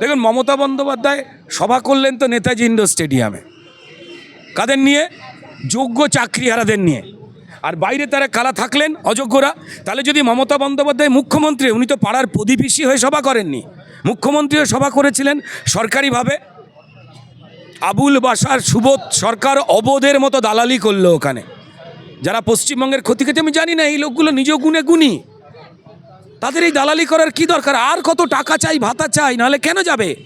দেখুন, মমতা বন্দ্যোপাধ্যায় সভা করলেন তো নেতাজি ইন্ডোর স্টেডিয়ামে। কাদের নিয়ে? যোগ্য চাকরিহারাদের নিয়ে। আর বাইরে তারা কালা থাকলেন? অযোগ্যরা? তাহলে যদি মমতা বন্দ্যোপাধ্যায় মুখ্যমন্ত্রী, উনি তো পাড়ার প্রতিবেশী হয়ে সভা করেননি। মুখ্যমন্ত্রীও সভা করেছিলেন সরকারিভাবে। আবুল বাসার সুবোধ সরকার অবোধের মতো দালালি করল ওখানে। যারা পশ্চিমবঙ্গের ক্ষতি খেতে আমি জানি না, এই লোকগুলো নিজ গুণে গুণী। তাদের এই দালালি করার কি দরকার? আর কত টাকা চাই, ভাতা চাই, নাহলে কেন যাবে?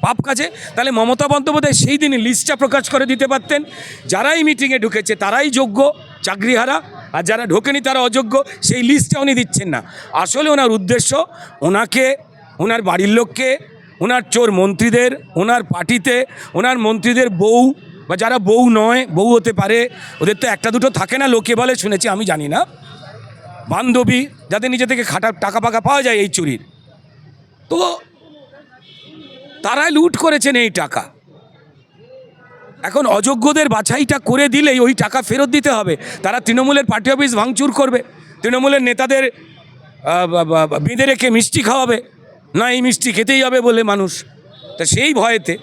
পাপ কাজে। তাহলে মমতা বন্দ্যোপাধ্যায় সেই দিনই লিস্টটা প্রকাশ করে দিতে পারতেন। যারাই মিটিংয়ে ঢুকেছে, তারাই যোগ্য চাকরিহারা। আর যারা ঢোকেনি, তারা অযোগ্য। সেই লিস্টটা উনি দিচ্ছেন না। আসলে ওনার উদ্দেশ্য, ওনাকে, ওনার বাড়ির লোককে, ওনার চোর মন্ত্রীদের, ওনার পার্টিতে, ওনার মন্ত্রীদের বউ, বা যারা বউ নয়, বউ হতে পারে, ওদের তো একটা দুটো থাকে না, লোকে বলে, শুনেছি, আমি জানি না। বান্ধবী যাতে নিজে থেকে খাটা টাকা পাকা পাওয়া যায় এই চুরির। তো তারাই লুট করেছেন এই টাকা। এখন অযোগ্যদের বাছাইটা করে দিলেই ওই টাকা ফেরত দিতে হবে। তারা তৃণমূলের পার্টি অফিস ভাঙচুর করবে। তৃণমূলের নেতাদের বেঁধে রেখে মিষ্টি খাওয়াবে। না এই মিষ্টি খেতেই হবে বলে মানুষ। তা সেই ভয়েতে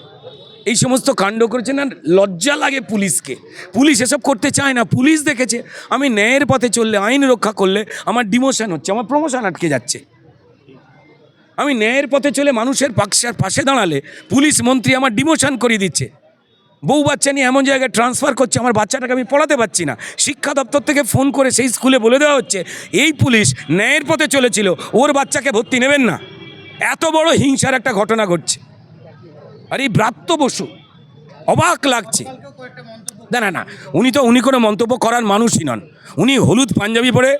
এই সমস্ত কাণ্ড করেছে না লজ্জা লাগে পুলিশকে। পুলিশ এসব করতে চায় না, পুলিশ দেখেছে, আমি ন্যায়ের পথে চললে, আইন রক্ষা করলে আমার ডিমোশন হচ্ছে, আমার প্রমোশন আটকে যাচ্ছে। আমি ন্যায়ের পথে চলে মানুষের পাশে- পাশে দাঁড়ালে পুলিশ মন্ত্রী আমার ডিমোশন করিয়ে দিচ্ছে। বউ বাচ্চা নিয়ে এমন জায়গায় ট্রান্সফার করছে, আমার বাচ্চাটাকে আমি পড়াতে পারছি না। শিক্ষা দপ্তর থেকে ফোন করে সেই স্কুলে বলে দেওয়া হচ্ছে, এই পুলিশ ন্যায়ের পথে চলেছিল, ওর বাচ্চাকে ভর্তি নেবেন না। এত বড় হিংসার একটা ঘটনা ঘটছে। আর এই ব্রাত্য বসু, অবাক লাগছে। না না না, উনি তো, উনি কোনো মন্তব্য করার মানুষই নন। উনি হলুদ পাঞ্জাবি পরে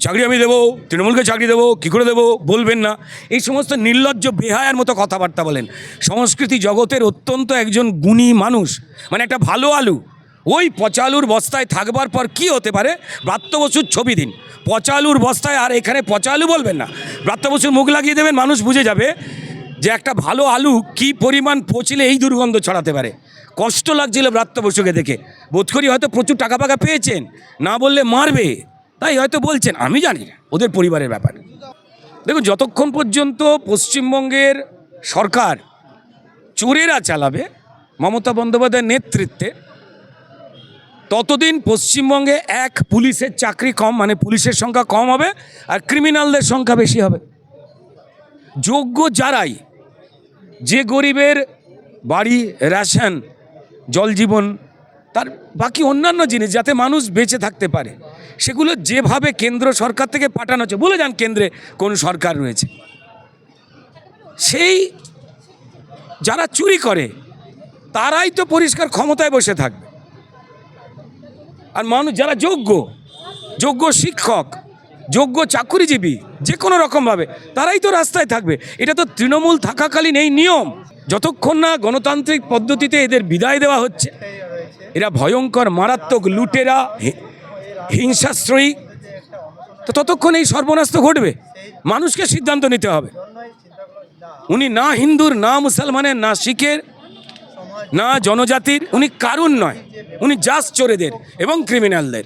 চাকরি আমি দেবো, তৃণমূলকে চাকরি দেবো, কী করে দেবো বলবেন না। এই সমস্ত নির্লজ্জ, বেহায়ার মতো কথাবার্তা বলেন। সংস্কৃতি জগতের অত্যন্ত একজন গুণী মানুষ মানে একটা ভালো আলু। ওই পচালুর বস্তায় থাকবার পর কি হতে পারে? ব্রাত্য বসুর ছবি দিন। পচালুর বস্তায় আর এখানে পচা আলু বলবেন না। ব্রাত্য বসুর মুখ লাগিয়ে দেবেন, মানুষ বুঝে যাবে। যে একটা ভালো আলু কি পরিমাণ পচলে এই দুর্গন্ধ ছড়াতে পারে? কষ্ট লাগছিল ব্রাত্য বসুকে দেখে। বোধ করি হয়তো প্রচুর টাকা পাকা পেয়েছেন। না বললে মারবে। তাই হয়তো বলছেন, আমি জানি না, ওদের পরিবারের ব্যাপারে। দেখুন, যতক্ষণ পর্যন্ত পশ্চিমবঙ্গের সরকার চোরেরা চালাবে মমতা বন্দ্যোপাধ্যায়ের নেতৃত্বে, ততদিন পশ্চিমবঙ্গে এক পুলিশের চাকরি কম মানে পুলিশের সংখ্যা কম হবে আর ক্রিমিনালদের সংখ্যা বেশি হবে। যোগ্য যারাই যে গরিবের বাড়ি, রেশন, জল জীবন, তার বাকি অন্যান্য জিনিস যাতে মানুষ বেঁচে থাকতে পারে, সেগুলো যেভাবে কেন্দ্র সরকার থেকে পাঠানো হচ্ছে, বলে যান কেন্দ্রে কোন সরকার রয়েছে। সেই যারা চুরি করে, তারাই তো পরিষ্কার ক্ষমতায় বসে থাকবে। আর মানুষ যারা যোগ্য যোগ্য শিক্ষক যোগ্য চাকুরিজীবী যে কোনো রকমভাবে, তারাই তো রাস্তায় থাকবে। এটা তো তৃণমূল থাকাকালীন এই নিয়ম। যতক্ষণ না গণতান্ত্রিক পদ্ধতিতে এদের বিদায় দেওয়া হচ্ছে, এরা ভয়ঙ্কর, মারাত্মক লুটেরা হিংসাশ্রয়ী তো ততক্ষণ এই সর্বনাশ তো ঘটবে। মানুষকে সিদ্ধান্ত নিতে হবে। উনি না হিন্দুর, না মুসলমানের, না শিখের, না জনজাতির, উনি কারুন নয়। উনি জাস্ট চোরেদের এবং ক্রিমিনালদের।